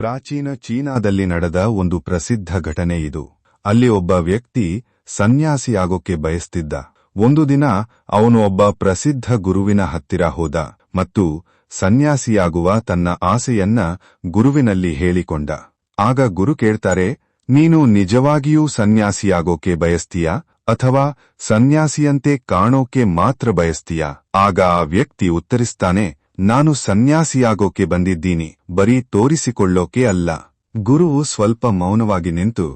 ಪ್ರಾಚೀನ ಚೀನಾದಲ್ಲಿ ನಡೆದ ಒಂದು ಪ್ರಸಿದ್ಧ ಘಟನೆ ಇದು. ಅಲ್ಲಿ ಒಬ್ಬ ವ್ಯಕ್ತಿ ಸನ್ಯಾಸಿಯಾಗೋಕೆ ಬಯಸ್ತಿದ್ದ. ಒಂದು ದಿನ ಅವನು ಒಬ್ಬ ಪ್ರಸಿದ್ಧ ಗುರುವಿನ ಹತ್ತಿರ ಹೋದ ಮತ್ತು ಸನ್ಯಾಸಿಯಾಗುವ ತನ್ನ ಆಸೆಯನ್ನ ಗುರುವಿನಲ್ಲಿ ಹೇಳಿಕೊಂಡ. ಆಗ ಗುರು ಕೇಳ್ತಾರೆ, ನೀನು ನಿಜವಾಗಿಯೂ ಸನ್ಯಾಸಿಯಾಗೋಕೆ ಬಯಸ್ತೀಯಾ ಅಥವಾ ಸನ್ಯಾಸಿಯಂತೆ ಕಾಣೋಕೆ ಮಾತ್ರ ಬಯಸ್ತೀಯಾ? ಆಗ ಆ ವ್ಯಕ್ತಿ ಉತ್ತರಿಸ್ತಾನೆ ನಾನು ಸನ್ಯಾಸಿಯಾಗೋಕೆ ಬಂದಿದ್ದೀನಿ, ಬರೀ ತೋರಿಸಿಕೊಳ್ಳೋಕೆ ಅಲ್ಲ. ಗುರುವು ಸ್ವಲ್ಪ ಮೌನವಾಗಿ ನಿಂತು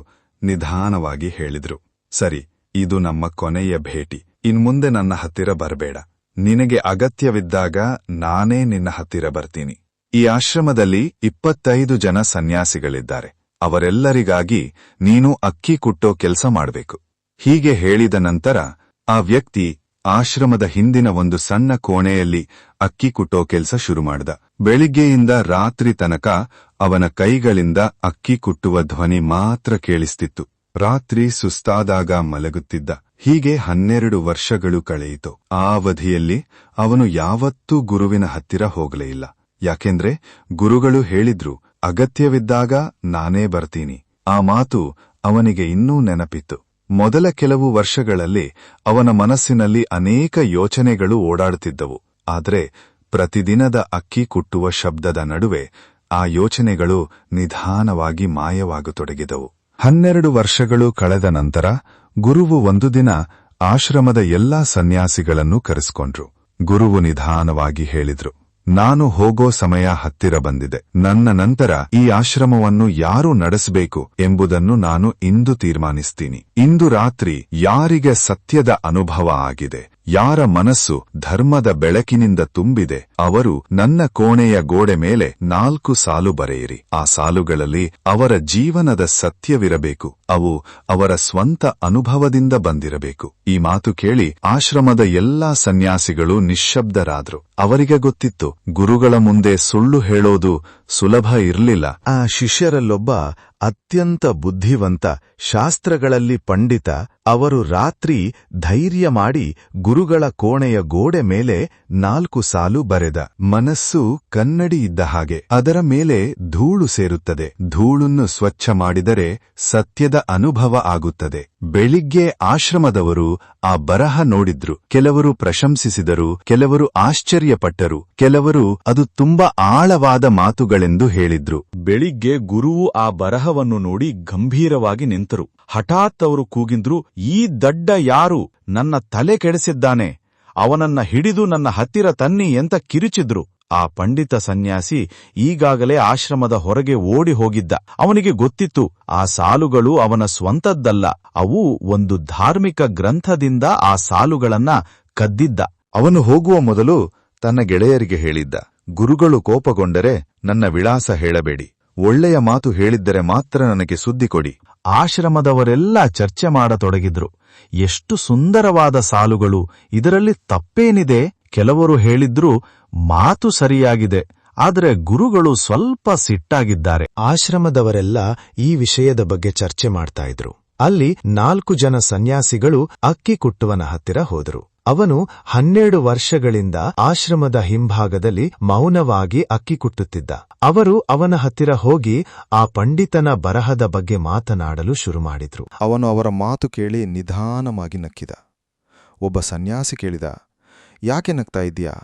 ನಿಧಾನವಾಗಿ ಹೇಳಿದ್ರು. ಸರಿ, ಇದು ನಮ್ಮ ಕೊನೆಯ ಭೇಟಿ ಇನ್ಮುಂದೆ ನನ್ನ ಹತ್ತಿರ ಬರಬೇಡ. ನಿನಗೆ ಅಗತ್ಯವಿದ್ದಾಗ ನಾನೇ ನಿನ್ನ ಹತ್ತಿರ ಬರ್ತೀನಿ. ಈ ಆಶ್ರಮದಲ್ಲಿ ಇಪ್ಪತ್ತೈದು ಜನ ಸನ್ಯಾಸಿಗಳಿದ್ದಾರೆ. ಅವರೆಲ್ಲರಿಗಾಗಿ ನೀನು ಅಕ್ಕಿ ಕುಟ್ಟೋ ಕೆಲಸ ಮಾಡಬೇಕು. ಹೀಗೆ ಹೇಳಿದ ನಂತರ ಆ ವ್ಯಕ್ತಿ ಆಶ್ರಮದ ಹಿಂದಿನ ಒಂದು ಸಣ್ಣ ಕೋಣೆಯಲ್ಲಿ ಅಕ್ಕಿ ಕುಟ್ಟೋ ಕೆಲಸ ಶುರು ಮಾಡ್ದ ಬೆಳಿಗ್ಗೆಯಿಂದ ರಾತ್ರಿ ತನಕ ಅವನ ಕೈಗಳಿಂದ ಅಕ್ಕಿ ಕುಟ್ಟುವ ಧ್ವನಿ ಮಾತ್ರ ಕೇಳಿಸ್ತಿತ್ತು. ರಾತ್ರಿ ಸುಸ್ತಾದಾಗ ಮಲಗುತ್ತಿದ್ದ. ಹೀಗೆ ಹನ್ನೆರಡು ವರ್ಷಗಳು ಕಳೆಯಿತು. ಆ ಅವಧಿಯಲ್ಲಿ ಅವನು ಯಾವತ್ತೂ ಗುರುವಿನ ಹತ್ತಿರ ಹೋಗಲೇ ಇಲ್ಲ. ಯಾಕೆಂದ್ರೆ ಗುರುಗಳು ಹೇಳಿದ್ರು, ಅಗತ್ಯವಿದ್ದಾಗ ನಾನೇ ಬರ್ತೀನಿ. ಆ ಮಾತು ಅವನಿಗೆ ಇನ್ನೂ ನೆನಪಿತ್ತು. ಮೊದಲ ಕೆಲವು ವರ್ಷಗಳಲ್ಲಿ ಅವನ ಮನಸ್ಸಿನಲ್ಲಿ ಅನೇಕ ಯೋಚನೆಗಳು ಓಡಾಡುತ್ತಿದ್ದವು. ಆದರೆ ಪ್ರತಿದಿನದ ಅಕ್ಕಿ ಕುಟ್ಟುವ ಶಬ್ದದ ನಡುವೆ ಆ ಯೋಚನೆಗಳು ನಿಧಾನವಾಗಿ ಮಾಯವಾಗತೊಡಗಿದವು. ಹನ್ನೆರಡು ವರ್ಷಗಳು ಕಳೆದ ನಂತರ ಗುರುವು ಒಂದು ದಿನ ಆಶ್ರಮದ ಎಲ್ಲಾ ಸನ್ಯಾಸಿಗಳನ್ನು ಕರೆಸಿಕೊಂಡ್ರು. ಗುರುವು ನಿಧಾನವಾಗಿ ಹೇಳಿದ್ರು ನಾನು ಹೋಗೋ ಸಮಯ ಹತ್ತಿರ ಬಂದಿದೆ. ನನ್ನ ನಂತರ ಈ ಆಶ್ರಮವನ್ನು ಯಾರು ನಡೆಸಬೇಕು ಎಂಬುದನ್ನು ನಾನು ಇಂದು ತೀರ್ಮಾನಿಸ್ತೀನಿ. ಇಂದು ರಾತ್ರಿ ಯಾರಿಗೆ ಸತ್ಯದ ಅನುಭವ ಆಗಿದೆ? ಯಾರ ಮನಸ್ಸು ಧರ್ಮದ ಬೆಳಕಿನಿಂದ ತುಂಬಿದೆ, ಅವರು ನನ್ನ ಕೋಣೆಯ ಗೋಡೆ ಮೇಲೆ ನಾಲ್ಕು ಸಾಲು ಬರೆಯಿರಿ. ಆ ಸಾಲುಗಳಲ್ಲಿ ಅವರ ಜೀವನದ ಸತ್ಯವಿರಬೇಕು, ಅವು ಅವರ ಸ್ವಂತ ಅನುಭವದಿಂದ ಬಂದಿರಬೇಕು. ಈ ಮಾತು ಕೇಳಿ ಆಶ್ರಮದ ಎಲ್ಲಾ ಸನ್ಯಾಸಿಗಳು ನಿಶ್ಶಬ್ದರಾದ್ರು. ಅವರಿಗೆ ಗೊತ್ತಿತ್ತು, ಗುರುಗಳ ಮುಂದೆ ಸುಳ್ಳು ಹೇಳೋದು ಸುಲಭ ಇರಲಿಲ್ಲ. ಆ ಶಿಷ್ಯರಲ್ಲೊಬ್ಬ ಅತ್ಯಂತ ಬುದ್ಧಿವಂತ ಶಾಸ್ತ್ರಗಳಲ್ಲಿ ಪಂಡಿತ ಅವರು ರಾತ್ರಿ ಧೈರ್ಯ ಮಾಡಿ ಗುರುಗಳ ಕೋಣೆಯ ಗೋಡೆ ಮೇಲೆ ನಾಲ್ಕು ಸಾಲು ಬರೆದ. ಮನಸ್ಸು ಕನ್ನಡಿ ಇದ್ದ ಹಾಗೆ. ಅದರ ಮೇಲೆ ಧೂಳು ಸೇರುತ್ತದೆ. ಧೂಳನ್ನು ಸ್ವಚ್ಛ ಮಾಡಿದರೆ ಸತ್ಯದ ಅನುಭವ ಆಗುತ್ತದೆ. ಬೆಳಿಗ್ಗೆ ಆಶ್ರಮದವರು ಆ ಬರಹ ನೋಡಿದ್ರು. ಕೆಲವರು ಪ್ರಶಂಸಿಸಿದರು, ಕೆಲವರು ಆಶ್ಚರ್ಯಪಟ್ಟರು, ಕೆಲವರು ಅದು ತುಂಬಾ ಆಳವಾದ ಮಾತುಗಳೆಂದು ಹೇಳಿದ್ರು. ಬೆಳಿಗ್ಗೆ ಗುರುವು ಆ ಬರಹವನ್ನು ನೋಡಿ ಗಂಭೀರವಾಗಿ ನಿಂತರು. ಹಠಾತ್ ಅವರು ಕೂಗಿದ್ರು, ಈ ದಡ್ಡ ಯಾರು? ನನ್ನ ತಲೆ ಕೆಡಿಸಿದ್ದಾನೆ. ಅವನನ್ನ ಹಿಡಿದು ನನ್ನ ಹತ್ತಿರ ತನ್ನಿ ಎಂತ ಕಿರುಚಿದ್ರು. ಆ ಪಂಡಿತ ಸನ್ಯಾಸಿ ಈಗಾಗಲೇ ಆಶ್ರಮದ ಹೊರಗೆ ಓಡಿ ಹೋಗಿದ್ದ. ಅವನಿಗೆ ಗೊತ್ತಿತ್ತು, ಆ ಸಾಲುಗಳು ಅವನ ಸ್ವಂತದ್ದಲ್ಲ. ಅವು ಒಂದು ಧಾರ್ಮಿಕ ಗ್ರಂಥದಿಂದ ಆ ಸಾಲುಗಳನ್ನ ಕದ್ದಿದ್ದ. ಅವನು ಹೋಗುವ ಮೊದಲು ತನ್ನ ಗೆಳೆಯರಿಗೆ ಹೇಳಿದ್ದ, ಗುರುಗಳು ಕೋಪಗೊಂಡರೆ ನನ್ನ ವಿಳಾಸ ಹೇಳಬೇಡಿ. ಒಳ್ಳೆಯ ಮಾತು ಹೇಳಿದ್ದರೆ ಮಾತ್ರ ನನಗೆ ಸುದ್ದಿ ಕೊಡಿ. ಆಶ್ರಮದವರೆಲ್ಲ ಚರ್ಚೆ ಮಾಡತೊಡಗಿದ್ರು. ಎಷ್ಟು ಸುಂದರವಾದ ಸಾಲುಗಳು, ಇದರಲ್ಲಿ ತಪ್ಪೇನಿದೆ? ಕೆಲವರು ಹೇಳಿದ್ರು ಮಾತು ಸರಿಯಾಗಿದೆ ಆದರೆ ಗುರುಗಳು ಸ್ವಲ್ಪ ಸಿಟ್ಟಾಗಿದ್ದಾರೆ. ಆಶ್ರಮದವರೆಲ್ಲ ಈ ವಿಷಯದ ಬಗ್ಗೆ ಚರ್ಚೆ ಮಾಡ್ತಾ ಇದ್ರು. ಅಲ್ಲಿ ನಾಲ್ಕು ಜನ ಸನ್ಯಾಸಿಗಳು ಅಕ್ಕಿ ಕುಟ್ಟುವನ ಹತ್ತಿರ ಹೋದರು. ಅವನು ಹನ್ನೆರಡು ವರ್ಷಗಳಿಂದ ಆಶ್ರಮದ ಹಿಂಭಾಗದಲ್ಲಿ ಮೌನವಾಗಿ ಅಕ್ಕಿ ಕುಟ್ಟುತ್ತಿದ್ದ. ಅವರು ಅವನ ಹತ್ತಿರ ಹೋಗಿ ಆ ಪಂಡಿತನ ಬರಹದ ಬಗ್ಗೆ ಮಾತನಾಡಲು ಶುರು ಮಾಡಿದ್ರು. ಅವನು ಅವರ ಮಾತು ಕೇಳಿ ನಿಧಾನವಾಗಿ ನಕ್ಕಿದ. ಒಬ್ಬ ಸನ್ಯಾಸಿ ಕೇಳಿದ ಯಾಕೆ ನಗ್ತಾ ಇದ್ದೀಯಾ?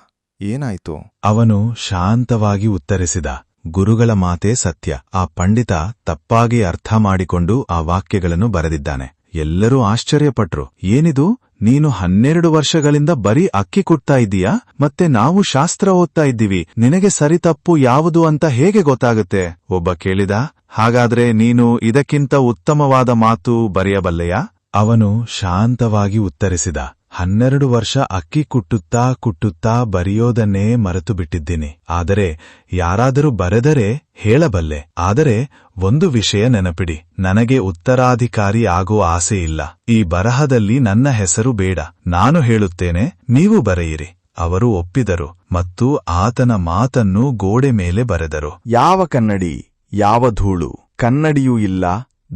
ಏನಾಯ್ತು? ಅವನು ಶಾಂತವಾಗಿ ಉತ್ತರಿಸಿದ, ಗುರುಗಳ ಮಾತೇ ಸತ್ಯ. ಆ ಪಂಡಿತ ತಪ್ಪಾಗಿ ಅರ್ಥ ಮಾಡಿಕೊಂಡು ಆ ವಾಕ್ಯಗಳನ್ನು ಬರೆದಿದ್ದಾನೆ. ಎಲ್ಲರೂ ಆಶ್ಚರ್ಯಪಟ್ರು. ಏನಿದು? ನೀನು ಹನ್ನೆರಡು ವರ್ಷಗಳಿಂದ ಬರೀ ಅಕ್ಕಿ ಕುಟ್ತಾ ಇದ್ದೀಯಾ? ಮತ್ತೆ ನಾವು ಶಾಸ್ತ್ರ ಓದ್ತಾ ಇದ್ದೀವಿ. ನಿನಗೆ ಸರಿ ತಪ್ಪು ಯಾವುದು ಅಂತ ಹೇಗೆ ಗೊತ್ತಾಗುತ್ತೆ? ಒಬ್ಬ ಕೇಳಿದ, ಹಾಗಾದ್ರೆ ನೀನು ಇದಕ್ಕಿಂತ ಉತ್ತಮವಾದ ಮಾತು ಬರೆಯಬಲ್ಲೆಯಾ? ಅವನು ಶಾಂತವಾಗಿ ಉತ್ತರಿಸಿದ ಹನ್ನೆರಡು ವರ್ಷ ಅಕ್ಕಿ ಕುಟ್ಟುತ್ತಾ ಕುಟ್ಟುತ್ತಾ ಬರೆಯೋದನ್ನೇ ಮರೆತು ಬಿಟ್ಟಿದ್ದೀನಿ ಆದರೆ ಯಾರಾದರೂ ಬರೆದರೆ ಹೇಳಬಲ್ಲೆ. ಆದರೆ ಒಂದು ವಿಷಯ ನೆನಪಿಡಿ. ನನಗೆ ಉತ್ತರಾಧಿಕಾರಿ ಆಗೋ ಆಸೆ ಇಲ್ಲ. ಈ ಬರಹದಲ್ಲಿ ನನ್ನ ಹೆಸರು ಬೇಡ. ನಾನು ಹೇಳುತ್ತೇನೆ, ನೀವು ಬರೆಯಿರಿ. ಅವರು ಒಪ್ಪಿದರು ಮತ್ತು ಆತನ ಮಾತನ್ನು ಗೋಡೆ ಮೇಲೆ ಬರೆದರು. ಯಾವ ಕನ್ನಡಿ, ಯಾವ ಧೂಳು? ಕನ್ನಡಿಯೂ ಇಲ್ಲ,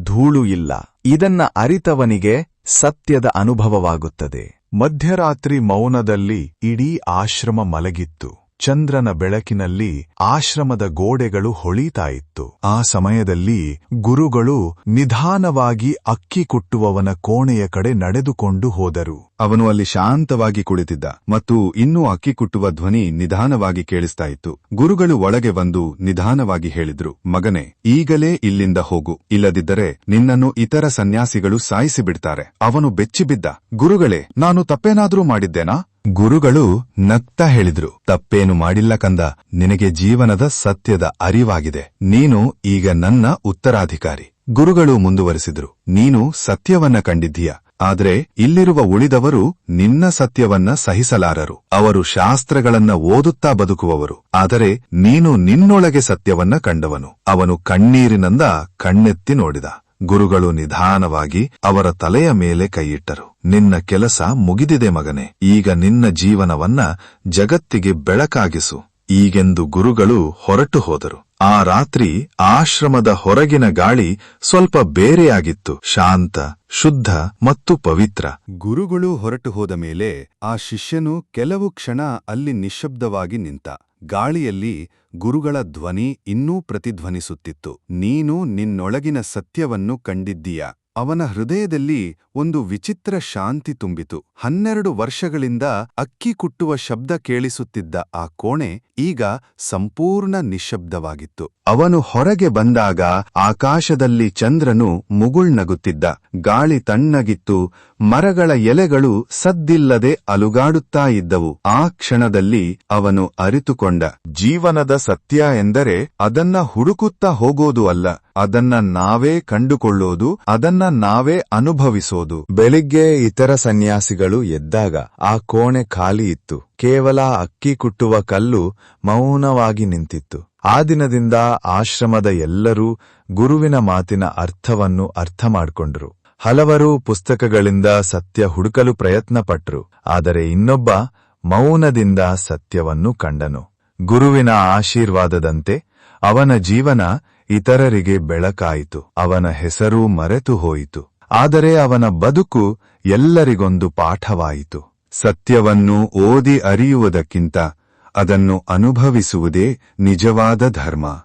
ಧೂಳು ಇಲ್ಲ. ಇದನ್ನ ಅರಿತವನಿಗೆ ಸತ್ಯದ ಅನುಭವವಾಗುತ್ತದೆ. ಮಧ್ಯರಾತ್ರಿ ಮೌನದಲ್ಲಿ ಇಡೀ ಆಶ್ರಮ ಮಲಗಿತ್ತು. ಚಂದ್ರನ ಬೆಳಕಿನಲ್ಲಿ ಆಶ್ರಮದ ಗೋಡೆಗಳು ಹೊಳೀತಾಯಿತ್ತು ಆ ಸಮಯದಲ್ಲಿ ಗುರುಗಳು ನಿಧಾನವಾಗಿ ಅಕ್ಕಿ ಕುಟ್ಟುವವನ ಕೋಣೆಯ ಕಡೆ ನಡೆದುಕೊಂಡು ಹೋದರು. ಅವನು ಅಲ್ಲಿ ಶಾಂತವಾಗಿ ಕುಳಿತಿದ್ದ ಮತ್ತು ಇನ್ನೂ ಅಕ್ಕಿ ಕುಟ್ಟುವ ಧ್ವನಿ ನಿಧಾನವಾಗಿ ಕೇಳಿಸ್ತಾ ಇತ್ತು. ಗುರುಗಳು ಒಳಗೆ ಬಂದು ನಿಧಾನವಾಗಿ ಹೇಳಿದ್ರು, ಮಗನೇ, ಈಗಲೇ ಇಲ್ಲಿಂದ ಹೋಗು. ಇಲ್ಲದಿದ್ದರೆ ನಿನ್ನನ್ನು ಇತರ ಸನ್ಯಾಸಿಗಳು ಸಾಯಿಸಿಬಿಡ್ತಾರೆ. ಅವನು ಬೆಚ್ಚಿಬಿದ್ದ, ಗುರುಗಳೇ, ನಾನು ತಪ್ಪೇನಾದ್ರೂ ಮಾಡಿದ್ದೇನಾ? ಗುರುಗಳು ನಕ್ತ ಹೇಳಿದ್ರು, ತಪ್ಪೇನು ಮಾಡಿಲ್ಲ ಕಂದ, ನಿನಗೆ ಜೀವನದ ಸತ್ಯದ ಅರಿವಾಗಿದೆ. ನೀನು ಈಗ ನನ್ನ ಉತ್ತರಾಧಿಕಾರಿ. ಗುರುಗಳು ಮುಂದುವರೆಸಿದ್ರು, ನೀನು ಸತ್ಯವನ್ನ ಕಂಡಿದ್ದೀಯ, ಆದ್ರೆ ಇಲ್ಲಿರುವ ಉಳಿದವರು ನಿನ್ನ ಸತ್ಯವನ್ನ ಸಹಿಸಲಾರರು. ಅವರು ಶಾಸ್ತ್ರಗಳನ್ನ ಓದುತ್ತಾ ಬದುಕುವವರು, ಆದರೆ ನೀನು ನಿನ್ನೊಳಗೆ ಸತ್ಯವನ್ನ ಕಂಡವನು. ಅವನು ಕಣ್ಣೀರಿನಂದ ಕಣ್ಣೆತ್ತಿ ನೋಡಿದ. ಗುರುಗಳು ನಿಧಾನವಾಗಿ ಅವರ ತಲೆಯ ಮೇಲೆ ಕೈಯಿಟ್ಟರು. ನಿನ್ನ ಕೆಲಸ ಮುಗಿದಿದೆ ಮಗನೆ. ಈಗ ನಿನ್ನ ಜೀವನವನ್ನ ಜಗತ್ತಿಗೆ ಬೆಳಕಾಗಿಸು. ಈಗೆಂದು ಗುರುಗಳು ಹೊರಟು ಹೋದರು. ಆ ರಾತ್ರಿ ಆಶ್ರಮದ ಹೊರಗಿನ ಗಾಳಿ ಸ್ವಲ್ಪ ಬೇರೆಯಾಗಿತ್ತು. ಶಾಂತ, ಶುದ್ಧ ಮತ್ತು ಪವಿತ್ರ. ಗುರುಗಳು ಹೊರಟು ಹೋದ ಮೇಲೆ ಆ ಶಿಷ್ಯನು ಕೆಲವು ಕ್ಷಣ ಅಲ್ಲಿ ನಿಶ್ಶಬ್ದವಾಗಿ ನಿಂತ. ಗಾಳಿಯಲ್ಲಿ ಗುರುಗಳ ಧ್ವನಿ ಇನ್ನೂ ಪ್ರತಿಧ್ವನಿಸುತ್ತಿತ್ತು. ನೀನು ನಿನ್ನೊಳಗಿನ ಸತ್ಯವನ್ನು ಕಂಡಿದ್ದೀಯ? ಅವನ ಹೃದಯದಲ್ಲಿ ಒಂದು ವಿಚಿತ್ರ ಶಾಂತಿ ತುಂಬಿತು. ಹನ್ನೆರಡು ವರ್ಷಗಳಿಂದ ಅಕ್ಕಿ ಕುಟ್ಟುವ ಶಬ್ದ ಕೇಳಿಸುತ್ತಿದ್ದ ಆ ಕೋಣೆ ಈಗ ಸಂಪೂರ್ಣ ನಿಶ್ಶಬ್ದವಾಗಿತ್ತು. ಅವನು ಹೊರಗೆ ಬಂದಾಗ ಆಕಾಶದಲ್ಲಿ ಚಂದ್ರನು ಮುಗುಳ್ನಗುತ್ತಿದ್ದ ಗಾಳಿ ತಣ್ಣಗಿತ್ತು. ಮರಗಳ ಎಲೆಗಳು ಸದ್ದಿಲ್ಲದೆ ಅಲುಗಾಡುತ್ತಾ ಇದ್ದವು. ಆ ಕ್ಷಣದಲ್ಲಿ ಅವನು ಅರಿತುಕೊಂಡ, ಜೀವನದ ಸತ್ಯ ಎಂದರೆ ಅದನ್ನ ಹುಡುಕುತ್ತಾ ಹೋಗೋದು ಅಲ್ಲ. ಅದನ್ನ ನಾವೇ ಕಂಡುಕೊಳ್ಳೋದು, ಅದನ್ನ ನಾವೇ ಅನುಭವಿಸೋದು. ಬೆಳಿಗ್ಗೆ ಇತರ ಸನ್ಯಾಸಿಗಳು ಎದ್ದಾಗ ಆ ಕೋಣೆ ಖಾಲಿ ಇತ್ತು. ಕೇವಲ ಅಕ್ಕಿ ಕುಟ್ಟುವ ಕಲ್ಲು ಮೌನವಾಗಿ ನಿಂತಿತ್ತು. ಆ ದಿನದಿಂದ ಆಶ್ರಮದ ಎಲ್ಲರೂ ಗುರುವಿನ ಮಾತಿನ ಅರ್ಥವನ್ನು ಅರ್ಥ ಮಾಡಿಕೊಂಡರು. ಹಲವರು ಪುಸ್ತಕಗಳಿಂದ ಸತ್ಯ ಹುಡುಕಲು ಪ್ರಯತ್ನಪಟ್ರು, ಆದರೆ ಇನ್ನೊಬ್ಬ ಮೌನದಿಂದ ಸತ್ಯವನ್ನು ಕಂಡನು. ಗುರುವಿನ ಆಶೀರ್ವಾದದಂತೆ ಅವನ ಜೀವನ ಇತರರಿಗೆ ಬೆಳಕಾಯಿತು. ಅವನ ಹೆಸರು ಮರೆತು ಹೋಯಿತು. ಆದರೆ ಅವನ ಬದುಕು ಎಲ್ಲರಿಗೊಂದು ಪಾಠವಾಯಿತು. ಸತ್ಯವನ್ನು ಓದಿ ಅರಿಯುವುದಕ್ಕಿಂತ ಅದನ್ನು ಅನುಭವಿಸುವುದೇ ನಿಜವಾದ ಧರ್ಮ.